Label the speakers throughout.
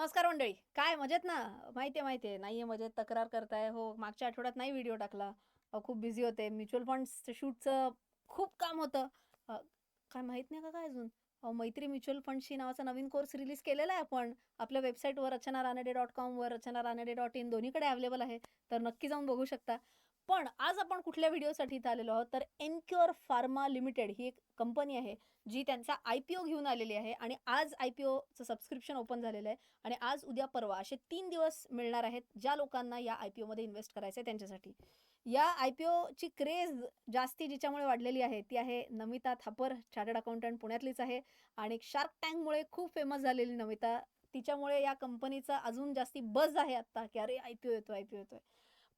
Speaker 1: नमस्कार मंडळी. काय मजेत ना? माहिती आहे माहिती आहे नाही आहे मजेत तक्रार करताय. हो मागच्या आठवड्यात नाही व्हिडिओ टाकला. खूप बिझी होते. म्युच्युअल फंड्स शूटचं खूप काम होतं. काय माहीत नाही का काय अजून? मैत्री म्युच्युअल फंडशी नावाचा नवीन कोर्स रिलीज केलेला आहे आपण. आपल्या वेबसाईटवर रचना रानडे डॉट कॉमवर रचना रानडे डॉट इन दोन्हीकडे अवेलेबल आहे. तर नक्की जाऊन बघू शकता. पण आज आपण कुठल्या व्हिडिओसाठी इथं आलेलो आहोत? तर एनक्युअर फार्मा लिमिटेड ही एक कंपनी आहे जी त्यांचा आय पी ओ घेऊन आलेली आहे आणि आज आय पी ओचं सबस्क्रिप्शन ओपन झालेलं आहे आणि आज उद्या परवा असे तीन दिवस मिळणार आहेत ज्या लोकांना या आय पी ओमध्ये इन्व्हेस्ट करायचं आहे त्यांच्यासाठी. या आय पी ओची क्रेज जास्ती जिच्यामुळे वाढलेली आहे ती आहे नमिता थापर चार्टर्ड अकाउंटंट पुण्यातलीच आहे आणि शार्क टँकमुळे खूप फेमस झालेली नमिता. तिच्यामुळे या कंपनीचा अजून जास्ती बज आहे आत्ता की अरे आय पी ओ येतो आय पी ओ येतोय.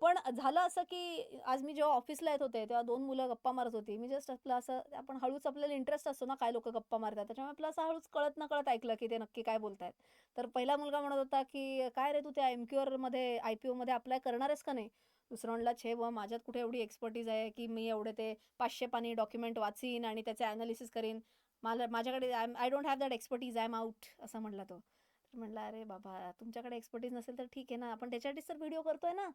Speaker 1: पण झालं असं की आज मी जेव्हा ऑफिसला येत होते तेव्हा दोन मुलं गप्पा मारत होती. मी जस्ट आपलं असं आपण हळूच आपल्याला इंटरेस्ट असतो ना काय लोक गप्पा मारतात. त्याच्यामुळे आपलं असं हळूच कळत न कळत ऐकलं की ते नक्की काय बोलतायत. तर पहिला मुलगा म्हणत होता की काय रे तू त्या एममध्ये आय पी ओमध्ये अप्लाय करणार आहेस का नाही? दुसरा म्हणला छे व माझ्यात कुठे एवढी एक्सपर्टीज आहे की मी एवढे ते पाचशे पाणी डॉक्युमेंट वाचीन आणि त्याचे ॲनालिसिस करीन. मला माझ्याकडे I I don't have that expertise I am out असं म्हणला तो. तर म्हणला अरे बाबा तुमच्याकडे एक्सपर्टीज नसेल तर ठीक आहे ना. आपण त्याच्यासाठीच तर व्हिडिओ करतोय ना.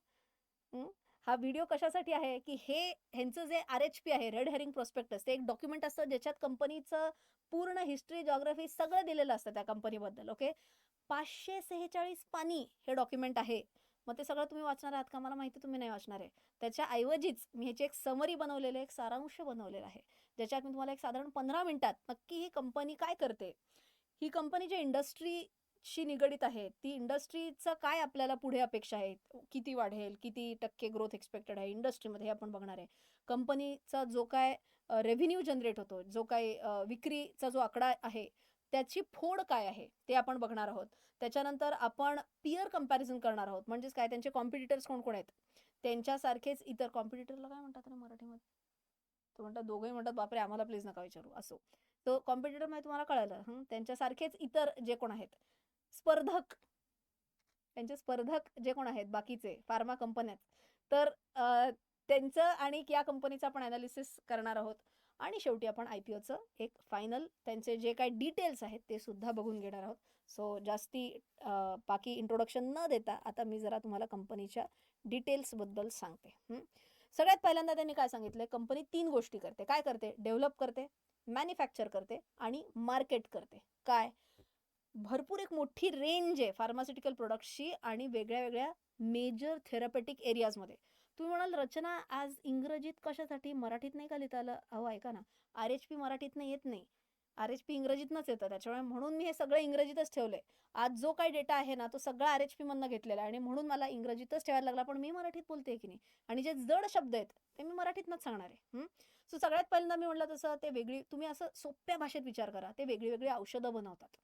Speaker 1: हा? व्हिडिओ कशासाठी आहे? की हे ह्यांचं जे आर एच पी आहे रेड हेरिंग प्रोस्पेक्टस ते एक डॉक्युमेंट असतं ज्याच्यात कंपनीचं पूर्ण हिस्ट्री जॉग्राफी सगळं दिलेलं असतं त्या कंपनीबद्दल ओके पाचशे सेहेचाळीस पानी हे डॉक्युमेंट आहे. मग ते सगळं तुम्ही वाचणार आहात का? मला माहिती तुम्ही नाही वाचणार आहे. त्याच्याऐवजीच मी ह्याची एक समरी बनवलेली आहे एक सारांश बनवलेला आहे ज्याच्यात मी तुम्हाला एक साधारण पंधरा मिनिटात नक्की ही कंपनी काय करते? ही कंपनी जे इंडस्ट्री शी निगडीत आहे ती इंडस्ट्रीचं काय आपल्याला पुढे अपेक्षा आहेत किती वाढेल? किती टक्के ग्रोथ एक्सपेक्टेड आहे इंडस्ट्रीमध्ये? हे आपण बघणार आहे. कंपनीचा जो काय रेव्हेन्यू जनरेट होतो जो काय विक्रीचा जो आकडा आहे त्याची फोड काय आहे? ते आपण बघणार आहोत. त्याच्यानंतर आपण पियर कंपॅरिझन करणार आहोत. म्हणजेच काय? त्यांचे कॉम्पिटिटर्स कोण कोण आहेत? त्यांच्यासारखेच इतर कॉम्पिटिटरला काय म्हणतात रे मराठीमध्ये? तो म्हणतात दोघंही म्हणतात बापरे आम्हाला प्लीज नका विचारू. असो. तो कॉम्पिटिटर म्हणजे तुम्हाला कळालं त्यांच्यासारखेच इतर जे कोण आहेत स्पर्धक. त्यांचे स्पर्धक जे कोण आहेत? बाकीचे फार्मा कंपन्या तर त्यांचं आणि या कंपनीचं आपण अनालिसिस करणार आहोत. आणि शेवटी आपण आय पी ओचं एक फायनल त्यांचे जे काही डिटेल्स आहेत ते सुद्धा बघून घेणार आहोत. सो जास्ती बाकी इंट्रोडक्शन न देता आता मी जरा तुम्हाला कंपनीच्या डिटेल्सबद्दल सांगते. सगळ्यात पहिल्यांदा त्यांनी काय सांगितलं कंपनी तीन गोष्टी करते. काय करते? डेव्हलप करते मॅन्युफॅक्चर करते आणि मार्केट करते. काय? भरपूर एक मोठी रेंज आहे फार्मास्युटिकल प्रोडक्ट्सची आणि वेगळ्या वेगळ्या मेजर थेरपेटिक एरियाजमध्ये तुम्ही म्हणाल रचना आज इंग्रजीत कशासाठी? मराठीत नाही का लिहिता आलं? अहो ऐका ना. आर एच पी मराठीतनं येत नाही. आर एच पी इंग्रजीतनंच येतं. त्याच्यामुळे म्हणून मी हे सगळं इंग्रजीतच ठेवलंय. आज जो काही डेटा आहे ना तो सगळा आर एच पीमधनं घेतलेला आहे आणि म्हणून मला इंग्रजीतच ठेवायला लागला. पण मी मराठीत बोलते की नाही? आणि जे जड शब्द आहेत ते मी मराठीतनंच सांगणार आहे. सो सगळ्यात पहिल्यांदा मी म्हटलं तसं ते वेगळी तुम्ही असं सोप्या भाषेत विचार करा. ते वेगळी वेगळी औषधं बनवतात.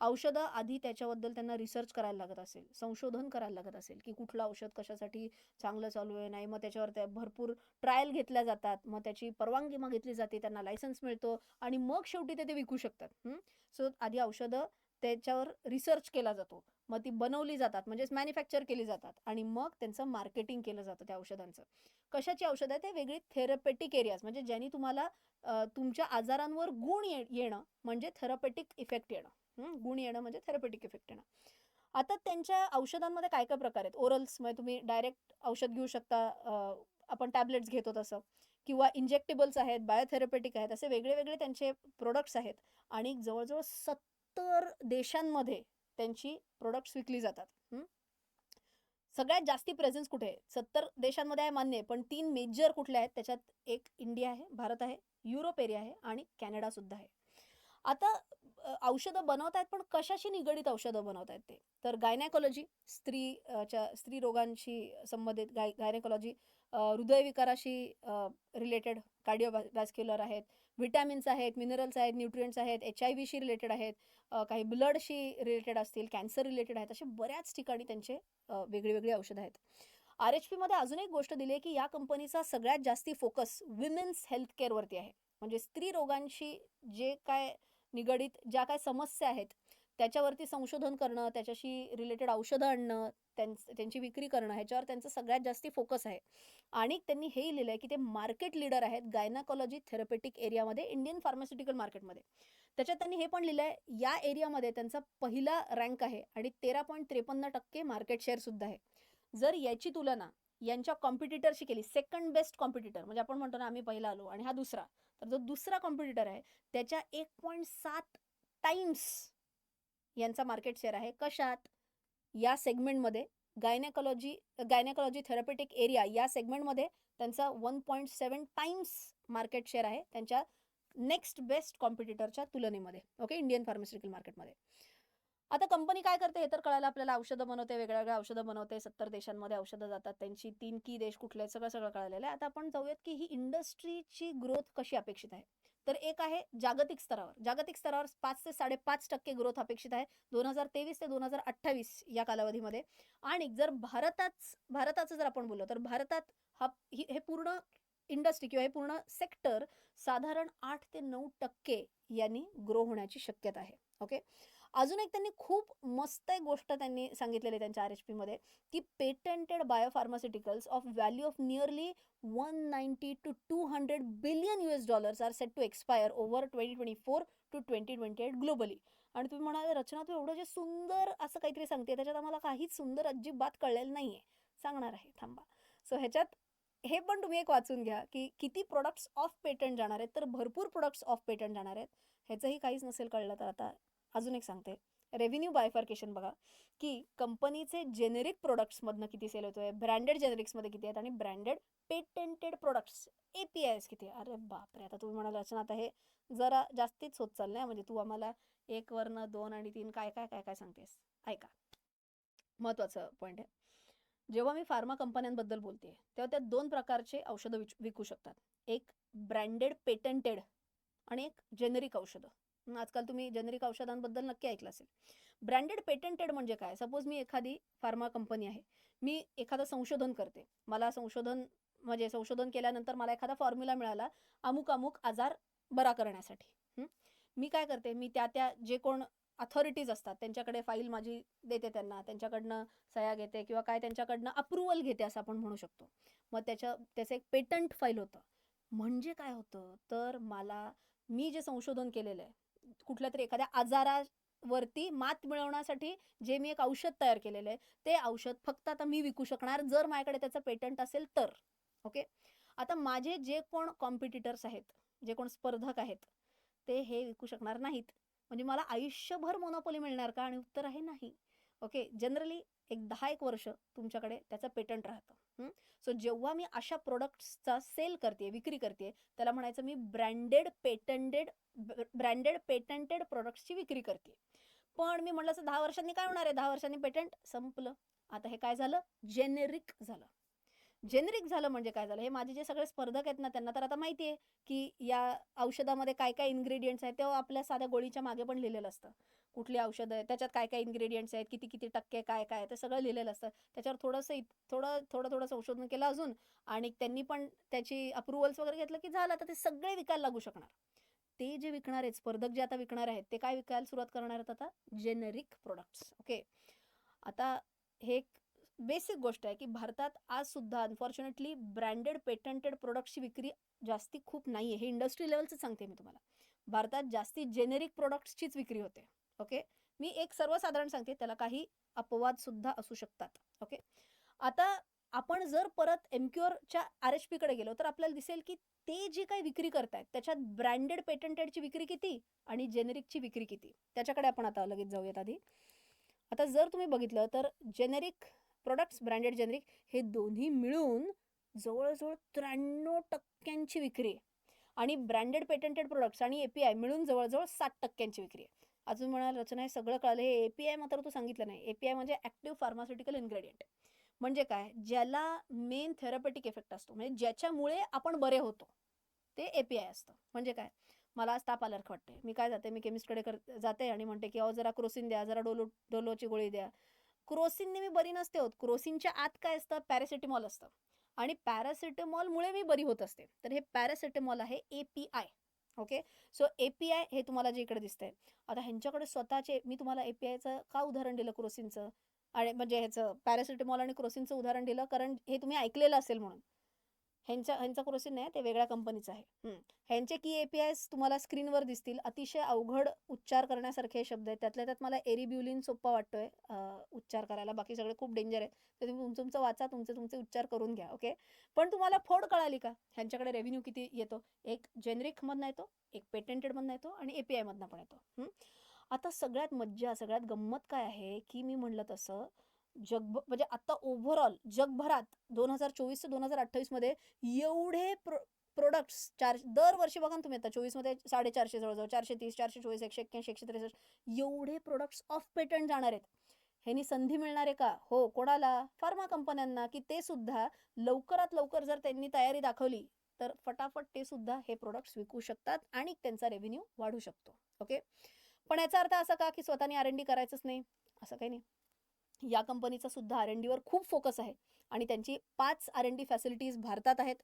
Speaker 1: औषधं आधी त्याच्याबद्दल त्यांना रिसर्च करायला लागत असेल संशोधन करायला लागत असेल की कुठलं औषध कशासाठी चांगलं चालू आहे नाही मग त्याच्यावर त्या भरपूर ट्रायल घेतल्या जातात मग त्याची परवानगी मागितली घेतली जाते त्यांना लायसन्स मिळतो आणि मग शेवटी ते ते विकू शकतात. सो आधी औषधं त्याच्यावर रिसर्च केला जातो. मग ती बनवली जातात म्हणजेच मॅन्युफॅक्चर केली जातात आणि मग त्यांचं मार्केटिंग केलं जातं त्या औषधांचं. कशाची औषधं आहे ते वेगळी थेरपेटिक एरियाज म्हणजे ज्यांनी तुम्हाला तुमच्या आजारांवर गुण ये येणं म्हणजे थेरपेटिक इफेक्ट येणं. गुण येणं म्हणजे थेरपेटिक इफेक्ट येणं. आता त्यांच्या औषधांमध्ये काय काय प्रकार आहेत? ओरल्स म्हणजे तुम्ही डायरेक्ट औषध घेऊ शकता आपण टॅबलेट्स घेतो तसं. किंवा इंजेक्टेबल्स आहेत बायोथेरपेटिक आहेत असे वेगळे वेगळे त्यांचे प्रोडक्ट्स आहेत. आणि जवळजवळ सत्तर देशांमध्ये त्यांची प्रोडक्ट्स विकली जातात. सगळ्यात जास्ती प्रेझेन्स कुठे? आहे सत्तर देशांमध्ये आहे मान्य आहे पण तीन मेजर कुठले आहेत? त्याच्यात एक इंडिया आहे भारत आहे युरोप एरिया आहे आणि कॅनडा सुद्धा आहे. आता औषधं बनवत आहेत पण कशाशी निगडीत औषधं बनवत आहेत ते? तर गायनॅकॉलॉजी स्त्रीच्या स्त्री रोगांशी संबंधित गाय गायनॅकॉलॉजी हृदयविकाराशी रिलेटेड कार्डिओवॅस्क्युलर आहेत व्हिटॅमिन्स आहेत मिनरल्स आहेत न्यूट्रियंट्स आहेत एच आय व्हीशी रिलेटेड आहेत काही ब्लडशी रिलेटेड असतील कॅन्सर रिलेटेड आहेत असे बऱ्याच ठिकाणी त्यांचे वेगळी वेगळी औषधं आहेत. आर एच पीमध्ये अजून एक गोष्ट दिली आहे की या कंपनीचा सगळ्यात जास्ती फोकस विमेन्स हेल्थ केअरवरती आहे. म्हणजे स्त्री रोगांशी जे काय निगडीत ज्या काय समस्या आहेत त्याच्यावरती संशोधन करणं त्याच्याशी रिलेटेड औषधं आणणं त्यांच त्यांची विक्री करणं ह्याच्यावर त्यांचं सगळ्यात जास्ती फोकस आहे. आणि त्यांनी हेही लिहिलं आहे की ते मार्केट लीडर आहेत गायनाकॉलॉजी थेरपेटिक एरियामध्ये इंडियन फार्मास्युटिकल मार्केटमध्ये त्याच्यात त्यांनी हे पण लिहिलं आहे या एरियामध्ये त्यांचा पहिला रँक आहे आणि तेरा पॉईंट त्रेपन्न टक्के मार्केट शेअरसुद्धा आहे. जर याची तुलना यांच्या कॉम्पिटिटरशी केली सेकंड बेस्ट कॉम्पिटिटर म्हणजे आपण म्हणतो ना आम्ही पहिला आलो आणि हा दुसरा तर जो दुसरा कॉम्पिटिटर आहे त्याच्या एक पॉईंट सात टाइम्स यांचा मार्केट शेअर आहे. कशात? या सेगमेंटमध्ये गायनेकॉलॉजी गायनेकॉलॉजी थेरपेटिक एरिया या सेगमेंटमध्ये त्यांचा one point seven times market share आहे त्यांच्या नेक्स्ट बेस्ट कॉम्पिटिटरच्या तुलनेमध्ये. ओके इंडियन फार्मास्युटिकल मार्केटमध्ये आता कंपनी काय करते? हे तर कळायला आपल्याला औषधं बनवते वेगळ्या वेगळ्या औषधं बनवते. सत्तर देशांमध्ये औषधं जातात. त्यांची तीन की देश कुठले सगळं सगळं कळालेलं आहे. आता आपण जाऊयात की ही इंडस्ट्रीची ग्रोथ कशी अपेक्षित आहे? तर एक आहे जागतिक स्तरावर. जागतिक स्तरावर पाच ते साडेपाच टक्के ग्रोथ अपेक्षित आहे. दोन हजार तेवीस ते दोन हजार अठ्ठावीस या कालावधीमध्ये. आणि जर भारतात भारताचं जर आपण बोललो तर भारतात हा ही- हे पूर्ण इंडस्ट्री किंवा हे पूर्ण सेक्टर साधारण आठ ते नऊ टक्के यांनी ग्रो होण्याची शक्यता आहे. ओके अजून एक त्यांनी खूप मस्त एक गोष्ट त्यांनी सांगितलेली आहे त्यांच्या आर एच पीमध्ये key patented biopharmaceuticals of value of nearly one ninety to two hundred billion U S dollars are set to expire over twenty twenty four to twenty twenty eight globally आणि तुम्ही म्हणाल रचना तू एवढं जे सुंदर असं काहीतरी सांगते त्याच्यात आम्हाला काहीच सुंदर अजिबात कळलेलं नाही आहे सांगणार आहे थांबा. सो ह्याच्यात हे पण तुम्ही एक वाचून घ्या की किती प्रोडक्ट्स ऑफ पेटंट जाणार आहेत तर भरपूर प्रोडक्ट्स ऑफ पेटंट जाणार आहेत. ह्याचंही काहीच नसेल कळलं तर आता अजून एक सांगते. रेव्हेन्यू बायफार्केशन बघा. की कंपनीचे जेनेरिक प्रोडक्ट्समधनं किती सेल होतोय ब्रँडेड जेनेरिक्समध्ये किती आहेत आणि branded patented products A P Is किती आहे? अरे बापरे आता तुम्ही म्हणाल रचना आता हे जरा जास्तीच होत चाललंय म्हणजे तू आम्हाला एक वरनं दोन आणि तीन काय काय काय काय सांगतेस? ऐका. महत्वाचं पॉईंट आहे. जेव्हा मी फार्मा कंपन्यांबद्दल बोलते तेव्हा त्या दोन प्रकारचे औषधं विच विकू शकतात. एक ब्रँडेड पेटंटेड आणि एक जेनेरिक औषधं. आजकाल तुम्ही जेनेरिक औषधांबद्दल नक्की ऐकलं असेल. ब्रँडेड पेटंटेड म्हणजे काय? सपोज मी एखादी फार्मा कंपनी आहे. मी एखादं संशोधन करते. मला संशोधन म्हणजे संशोधन केल्यानंतर मला एखादा फॉर्म्युला मिळाला अमुक अमुक आजार बरा करण्यासाठी. मी काय करते? मी त्या त्या जे कोण अथॉरिटीज असतात त्यांच्याकडे फाईल माझी देते त्यांना. त्यांच्याकडनं सह्या घेते किंवा काय त्यांच्याकडनं अप्रुव्हल घेते असं आपण म्हणू शकतो. मग त्याच्या त्याचं एक पेटंट फाईल होतं. म्हणजे काय होतं? तर मला मी जे संशोधन केलेलं आहे कुठल्या तरी एखाद्या आजारावरती मात मिळवण्यासाठी जे मी एक औषध तयार केलेलं आहे ते औषध फक्त आता मी विकू शकणार जर माझ्याकडे त्याचं पेटंट असेल तर. ओके? आता माझे जे कोण कॉम्पिटिटर्स आहेत जे कोण स्पर्धक आहेत ते हे विकू शकणार नाहीत. म्हणजे मला आयुष्यभर मोनोपोली मिळणार का? आणि उत्तर आहे नाही. ओके? जनरली एक दहा एक वर्ष तुमच्याकडे त्याचं पेटंट राहतं. सो जेव्हा मी अशा प्रोडक्ट्सचा सेल करते विक्री करते त्याला म्हणायचं मी ब्रँडेड पेटंटेड ब्रँडेड पेटंटेड प्रोडक्ट्सची विक्री करते पण मी म्हटलं असं दहा वर्षांनी काय होणार आहे? दहा वर्षांनी पेटंट संपलं. आता हे काय झालं? जेनेरिक झालं. जेनेरिक झालं म्हणजे काय झालं? हे माझे जे सगळे स्पर्धक आहेत ना त्यांना तर आता माहिती आहे की या औषधामध्ये काय काय इन्ग्रेडियंट्स आहेत तेव्हा आपल्या साध्या गोळीच्या मागे पण लिहिलेलं असतं. कुठली औषधं आहे त्याच्यात काय काय इन्ग्रेडियंट्स आहेत किती किती टक्के काय काय ते सगळं लिहिलेलं असतं. त्याच्यावर थोडंसं थोडं थोडं थोडं संशोधन केलं अजून आणि त्यांनी पण त्याची अप्रुव्हल्स वगैरे घेतलं की झालं तर ते सगळे विकायला लागू शकणार. ते जे विकणार आहेत स्पर्धक जे आता विकणार आहेत ते काय विकायला सुरुवात करणार आहेत आता? जेनेरिक प्रोडक्ट्स ओके आता हे एक बेसिक गोष्ट आहे की भारतात आज सुद्धा अनफॉर्च्युनेटली ब्रँडेड पेटंटेड प्रोडक्टची विक्री जास्ती खूप नाही आहे हे इंडस्ट्री लेवलचं सांगते मी तुम्हाला. भारतात जास्ती जेनेरिक प्रोडक्ट्सचीच विक्री होते. ओके? मी एक सर्वसाधारण सांगते त्याला काही अपवाद सुद्धा असू शकतात ओके? आता आपण जर परत एमक्युअरच्या आर एच पीकडे गेलो तर आपल्याला दिसेल की ते जे काही विक्री करतायत त्याच्यात ब्रँडेड पेटंटेडची विक्री किती आणि जेनेरिकची विक्री किती? त्याच्याकडे आपण आता लगेच जाऊयात आधी. आता जर तुम्ही बघितलं तर जेनेरिक प्रोडक्ट्स ब्रँडेड जेनेरिक हे दोन्ही मिळून जवळजवळ त्र्याण्णव टक्क्यांची विक्री आहे. आणि ब्रँडेड पेटंटेड प्रोडक्ट्स आणि ए पी आय मिळून जवळजवळ साठ टक्क्यांची विक्री आहे. अजून म्हणाल रचना हे सगळं कळलं. हे ए पी आय मात्र तू सांगितलं नाही. ए पी आय म्हणजे ॲक्टिव्ह फार्मास्युटिकल इन्ग्रेडियंट म्हणजे काय? ज्याला मेन थेरपेटिक इफेक्ट असतो. म्हणजे ज्याच्यामुळे आपण बरे होतो. ते ए पी आय असतं. म्हणजे काय? मला आज ताप आल्यासारखं वाटते मी काय जाते? मी केमिस्टकडे कर जाते आणि म्हणते की अहो जरा क्रोसिन द्या. जरा डोलो डोलोची गोळी द्या. क्रोसिनने मी बरी नसते होत. क्रोसिनच्या आत काय असतं? पॅरासिटेमॉल असतं. आणि पॅरासिटेमॉलमुळे मी बरी होत असते. तर हे पॅरासिटेमॉल आहे A P I okay? So A P I हे तुम्हाला जे इकडे दिसतंय. आता ह्यांच्याकडे स्वतःचे मी तुम्हाला ए पी आयचं का उदाहरण दिलं क्रोसिनचं? आणि म्हणजे ह्याचं पॅरासिटेमॉल आणि क्रोसिनचं उदाहरण दिलं? कारण हे तुम्ही ऐकलेलं असेल म्हणून. ह्यांच्या ह्यांचा क्रोसिन नाही ते वेगळ्या कंपनीचं आहे. ह्यांचे की ए पी आयस तुम्हाला स्क्रीनवर दिसतील. अतिशय अवघड उच्चार करण्यासारखे शब्द आहेत. त्यातल्या त्यात मला एरिब्युलिन सोप्पा वाटतोय उच्चार करायला. बाकी सगळे खूप डेंजर आहेत. तर तुम्ही तुमचं तुमचं वाचा तुमचे तुमचे उच्चार करून घ्या ओके पण तुम्हाला फोड कळाली का? ह्यांच्याकडे रेव्हेन्यू किती येतो? एक जेनरिकमधनं येतो एक पेटेंटेडमधनं येतो आणि एपीआय मधनं पण येतो. आता सगळ्यात मज्जा सगळ्यात गंमत काय आहे की मी म्हणलं तसं जगभ म्हणजे आता ओव्हरऑल जगभरात दोन हजार चोवीस ते दोन हजार अठ्ठावीसमध्ये एवढे प्रो प्रोडक्ट्स चार दरवर्षी बघा ना तुम्ही आता चोवीसमध्ये साडेचारशे जवळजवळ चारशे तीस चारशे चोवीस एकशे एक्क्याऐंशी एकशे त्रेसष्ट एवढे प्रोडक्ट्स ऑफ पेटंट जाणार आहेत. ह्यानी संधी मिळणार आहे का? हो कोणाला? फार्मा कंपन्यांना की ते सुद्धा लवकरात लवकर जर त्यांनी तयारी दाखवली तर फटाफट ते सुद्धा हे प्रोडक्ट्स विकू शकतात आणि त्यांचा रेव्हेन्यू वाढू शकतो. ओके पण याचा अर्थ असा का की स्वतःने आर एन डी करायचंच नाही? असं काही नाही. या कंपनीचा सुद्धा आर एन डीवर खूप फोकस आहे. आणि त्यांची पाच आर एन डी फॅसिलिटीज भारतात आहेत.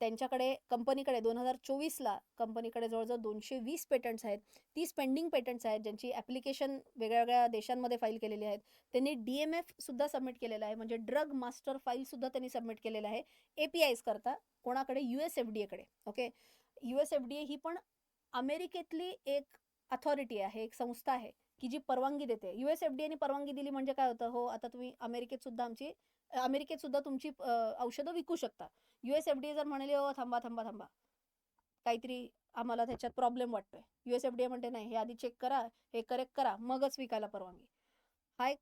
Speaker 1: त्यांच्याकडे कंपनीकडे दोन हजार चोवीसला कंपनीकडे जवळजवळ दोनशे वीस पेटंट्स आहेत. तीस पेंडिंग पेटंट्स आहेत ज्यांची ॲप्लिकेशन वेगळ्या वेगळ्या देशांमध्ये फाईल केलेली आहेत. त्यांनी डी एम एफ सुद्धा सबमिट केलेलं आहे. म्हणजे ड्रग मास्टर फाईलसुद्धा त्यांनी सबमिट केलेलं आहे. ए पी आयज करता कोणाकडे? U S F D एकडे okay U S F D A ही पण अमेरिकेतली एक अथॉरिटी आहे एक संस्था आहे. की जी परवानगी देते. युएस एस एफ परवानगी दिली म्हणजे काय होतं? हो आता तुम्ही अमेरिकेत सुद्धा आमची अमेरिकेत सुद्धा तुमची औषधं विकू शकता. युएस एफ डी जर म्हणाले हो थांबा थांबा थांबा. काहीतरी आम्हाला त्याच्यात प्रॉब्लेम वाटतोय. युएस एस एफ डी म्हणते नाही हे आधी चेक करा हे करेक्ट करा मगच विकायला परवानगी. हा एक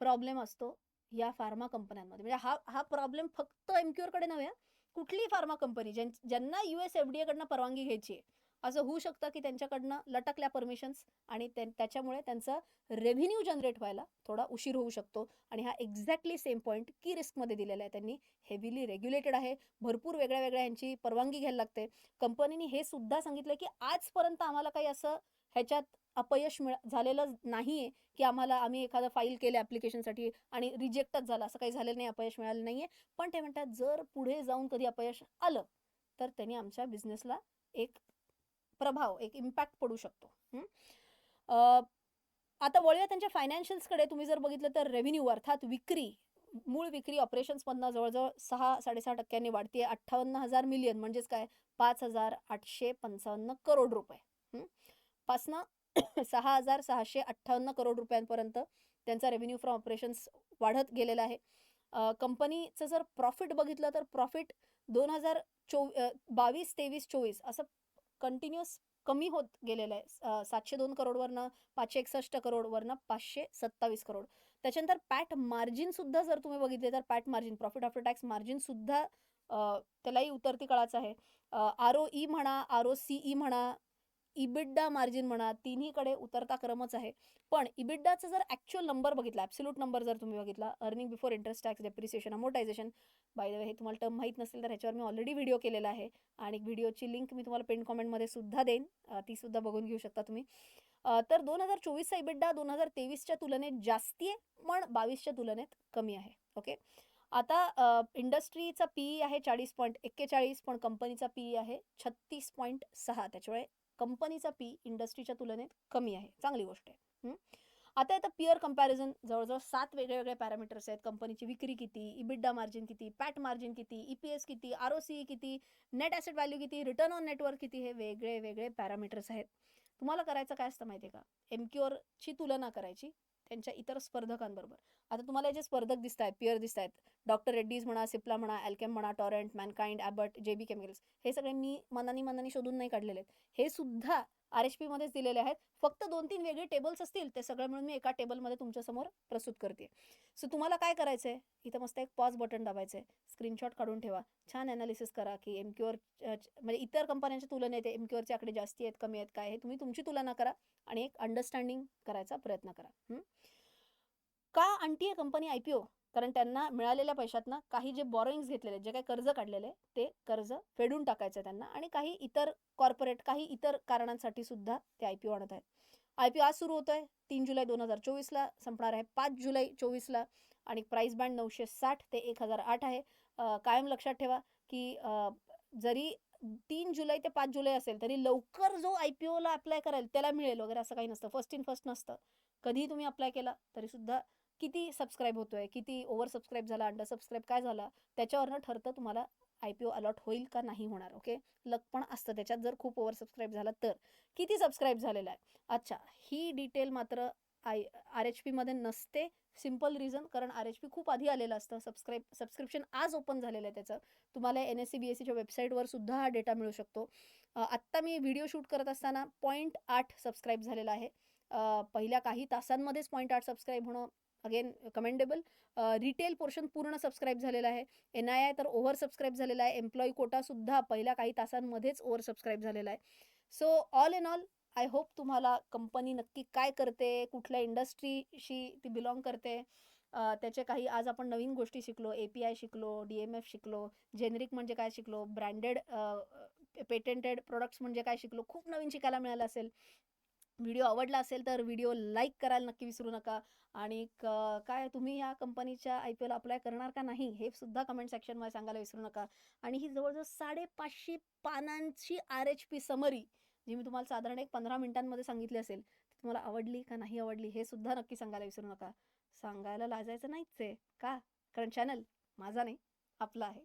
Speaker 1: प्रॉब्लेम असतो या फार्मा कंपन्यांमध्ये. म्हणजे हा हा प्रॉब्लेम फक्त एमक्यूअरकडे नव्हे कुठलीही फार्मा कंपनी ज्यां ज्यांना युएस एस एफ डी एकडनं परवानगी घ्यायची आहे. असं होऊ शकतं की त्यांच्याकडनं लटकल्या परमिशन्स आणि त्याच्यामुळे त्यांचा रेव्हेन्यू जनरेट व्हायला थोडा उशीर होऊ शकतो. आणि हा एक्झॅक्टली सेम पॉईंट की रिस्कमध्ये दिलेला आहे त्यांनी. हेवीली रेग्युलेटेड आहे. भरपूर वेगळ्या वेगळ्या यांची परवानगी घ्यायला लागते. कंपनीने हे सुद्धा सांगितलं की आजपर्यंत आम्हाला काही असं ह्याच्यात अपयश मिळ झालेलं नाही आहे की आम्हाला आम्ही एखादं फाईल केलं ॲप्लिकेशनसाठी आणि रिजेक्टच झालं. असं काही झालेलं नाही अपयश मिळालं नाही आहे पण ते म्हणतात जर पुढे जाऊन कधी अपयश आलं तर त्यांनी आमच्या बिझनेसला एक प्रभाव एक इम्पॅक्ट पडू शकतो. आता वळूया त्यांच्या फायनान्शियल्सकडे तुम्ही जर बघितलं तर रेव्हेन्यू अर्थात विक्री मूळ विक्री ऑपरेशन्समधनं जवळजवळ सहा साडेसहा टक्क्यांनी वाढते अठ्ठावन्न हजार मिलियन म्हणजेच काय? पाच हजार आठशे पंचावन्न करोड रुपये. पासनं सहा हजार सहाशे अठ्ठावन्न करोड रुपयांपर्यंत त्यांचा रेव्हेन्यू फ्रॉम ऑपरेशन्स वाढत गेलेला आहे. कंपनीचं जर प्रॉफिट बघितलं तर प्रॉफिट दोन हजार चोवी बावीस तेवीस चोवीस असं कंटिन्युअस कमी होत गेलेलं आहे. सातशे दोन करोडवरनं पाचशे एकसष्ट करोडवरनं पाचशे सत्तावीस करोड. त्याच्यानंतर पॅट मार्जिन सुद्धा जर तुम्ही बघितले तर PAT margin profit after tax margin सुद्धा त्यालाही उतरती कळाचं आहे. आर ओ ई म्हणा आर ओ सी ई म्हणा इबिड्डा मार्जिन म्हणा तिन्हीकडे उतरता क्रमच आहे. पण इबिड्डाचा जर ॲक्च्युअल नंबर बघितला ॲब्सोल्यूट नंबर जर तुम्ही बघितला earning before interest tax depreciation amortisation by the way हे तुम्हाला टर्म माहीत नसेल तर ह्याच्यावर मी ऑलरेडी व्हिडिओ केलेला आहे. आणि व्हिडिओची लिंक मी तुम्हाला पेन कॉमेंटमध्ये सुद्धा देईन. ती सुद्धा बघून घेऊ शकता तुम्ही. तर दोन हजार चोवीसचा इबिड्डा दोन हजार तेवीसच्या तुलनेत जास्ती आहे पण बावीसच्या तुलनेत कमी आहे. ओके आता इंडस्ट्रीचा पी आहे चाळीस पॉईंट एक्केचाळीस पण कंपनीचा पी आहे छत्तीस पॉईंट सहा. त्याच्यामुळे कंपनीचा पी इंडस्ट्रीच्या तुलनेत कमी आहे. चांगली गोष्ट आहे. आता येतं पिअर कंपॅरिझन जवळजवळ सात वेगळे वेगळे पॅरामीटर्स आहेत. कंपनीची विक्री किती इबिड्डा मार्जिन किती पॅट मार्जिन किती ई पी एस किती आर ओ सी किती नेट ॲसेट व्हॅल्यू किती रिटर्न ऑन नेटवर्क किती हे वेगळे वेगळे पॅरामीटर्स आहेत. तुम्हाला करायचं काय असतं माहिती आहे का एमक्युअरची तुलना करायची. त्यांच्या इतर स्पर्धकांबरोबर. आता तुम्हाला जे स्पर्धक दिसत आहेत पिअर दिसत आहेत डॉक्टर रेड्डीज म्हणा सिप्ला म्हणा अल्केम म्हणा टॉरेंट मॅनकाइंड ॲबर्ट जे बी केमिकल्स हे सगळे मी मनानी मनानी शोधून नाही काढलेले आहेत हे सुद्धा आर एच पीमध्येच दिलेले आहेत. फक्त दोन तीन वेगळे टेबल्स असतील ते सगळं मिळून मी एका टेबलमध्ये तुमच्यासमोर प्रस्तुत करते. सो तुम्हाला काय करायचं आहे इथं मस्त एक पॉज बटन दाबायचं आहे स्क्रीनशॉट काढून ठेवा. छान अनालिसिस करा की एमक्युअर म्हणजे इतर कंपन्यांच्या तुलनेत एमक्युअरचे आकडे जास्ती आहेत कमी आहेत काय हे तुम्ही तुमची तुलना करा आणि एक अंडरस्टँडिंग करायचा प्रयत्न करा. हं? का आहे कंपनी आय पी ओ कारण त्यांना मिळालेल्या पैशातनं काही जे बॉरोईंग्स घेतलेले जे काही कर्ज काढलेले ते कर्ज फेडून टाकायचं आहे त्यांना आणि काही इतर कॉर्पोरेट काही इतर कारणांसाठी सुद्धा ते आय पी ओ आणत आहेत. आय पी ओ आज सुरू होत आहे तीन जुलै दोन हजार चोवीसला संपणार आहे. पाच जुलै चोवीसला आणि प्राईस बँड नऊशे साठ ते एक हजार आठ आहे. कायम लक्षात ठेवा की जरी तीन जुलै ते पाच जुलै असेल तरी लवकर जो आय पी ओला अप्लाय करायला त्याला मिळेल वगैरे असं काही नसतं. फर्स्ट इन फर्स्ट नसतं. कधीही तुम्ही अप्लाय केला तरी सुद्धा किती सबस्क्राईब होतोय किती ओव्हर सबस्क्राईब झाला अंडर सबस्क्राईब काय झाला त्याच्यावरनं ठरतं तुम्हाला आय पी ओ अलॉट होईल का नाही होणार ओके लक पण असतं त्याच्यात जर खूप ओव्हर सबस्क्राईब झाला तर. किती सबस्क्राईब झालेला आहे? अच्छा ही डिटेल मात्र आय आर एच पीमध्ये नसते सिंपल रिझन कारण आर एच पी खूप आधी आलेलं असतं. सबस्क्राईब सबस्क्रिप्शन आज ओपन झालेलं आहे त्याचं. तुम्हाला N S C B S सीच्या वेबसाईटवर सुद्धा हा डेटा मिळू शकतो. आत्ता मी व्हिडिओ शूट करत असताना पॉईंट आठ सबस्क्राईब झालेला आहे. पहिल्या काही तासांमध्येच पॉईंट आठ सबस्क्राईब होणं अगेन कमेंडेबल रिटेल पोर्शन पूर्ण सबस्क्राईब झालेला आहे. एन आय आय तर ओव्हर सबस्क्राईब झालेला आहे. एम्प्लॉई कोटासुद्धा पहिल्या काही तासांमध्येच ओव्हर सबस्क्राईब झालेला आहे. So all in all I hope तुम्हाला कंपनी नक्की काय करते कुठल्या इंडस्ट्रीशी ती बिलॉंग करते. त्याचे काही आज आपण नवीन गोष्टी शिकलो ए पी आय शिकलो डी एम एफ शिकलो जेनेरिक म्हणजे काय शिकलो ब्रँडेड पेटेंटेड प्रोडक्ट्स म्हणजे काय शिकलो खूप नवीन शिकायला मिळालं असेल. व्हिडिओ आवडला असेल तर व्हिडिओ लाईक करायला नक्की विसरू नका. आणि काय तुम्ही या कंपनीच्या आय पी एल अप्लाय करणार का नाही हे सुद्धा कमेंट सेक्शनमध्ये सांगायला विसरू नका. आणि ही जवळजवळ साडेपाचशे पानांची आर एच पी समरी जी मी तुम्हाला साधारण एक पंधरा मिनिटांमध्ये सांगितली असेल ती तुम्हाला आवडली का नाही आवडली हे सुद्धा नक्की सांगायला विसरू नका. सांगायला लाजायचं नाहीच आहे का? कारण चॅनल माझा नाही आपला आहे.